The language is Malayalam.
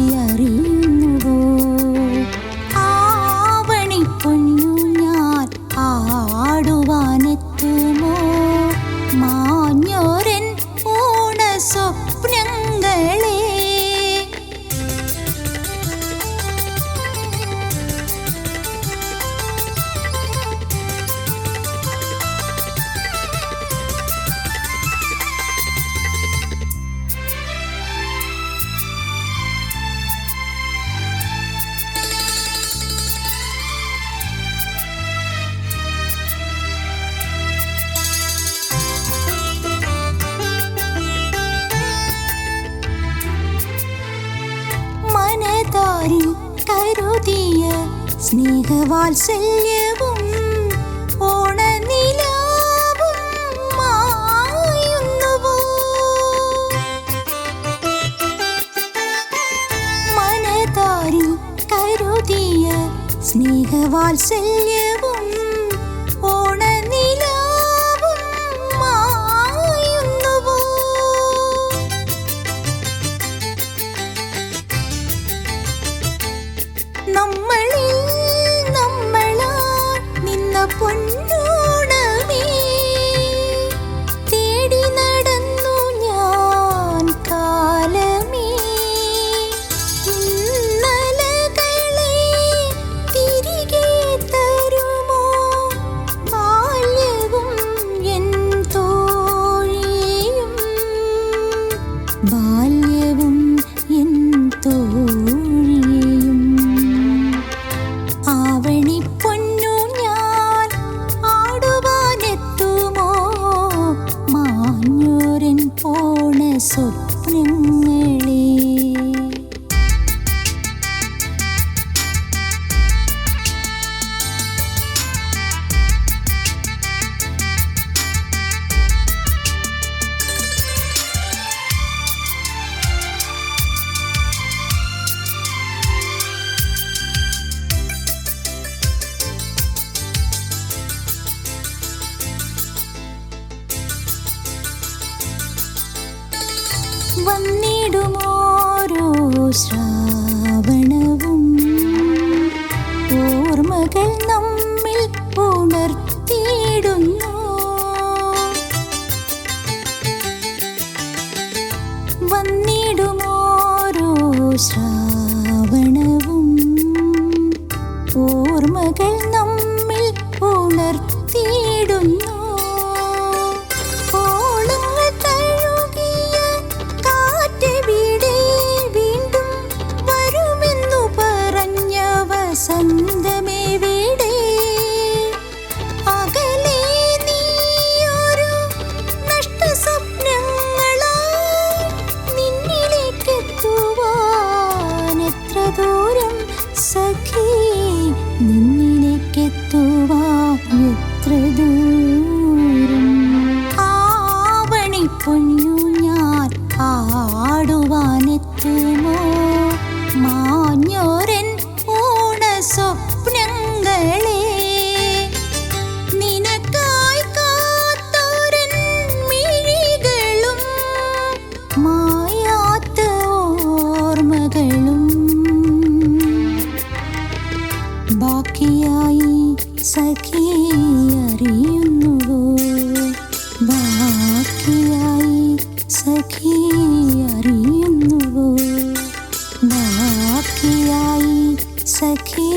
அறிய കരുതിയ സ്നേഹവാത്സല്യവും ഓണനില നമ്മളീ വന്നിടുമോരോ ശ്രാവണവും? ഓർമ്മകൾ നമ്മിൽ ഉണർത്തിയിടുന്നു വന്നിടുമോരോ ശ്രാ സഖി അറിയുന്നുവോ? ബാക്കിയായി സഖി അറിയുന്നുവോ? ബാക്കിയായി സഖി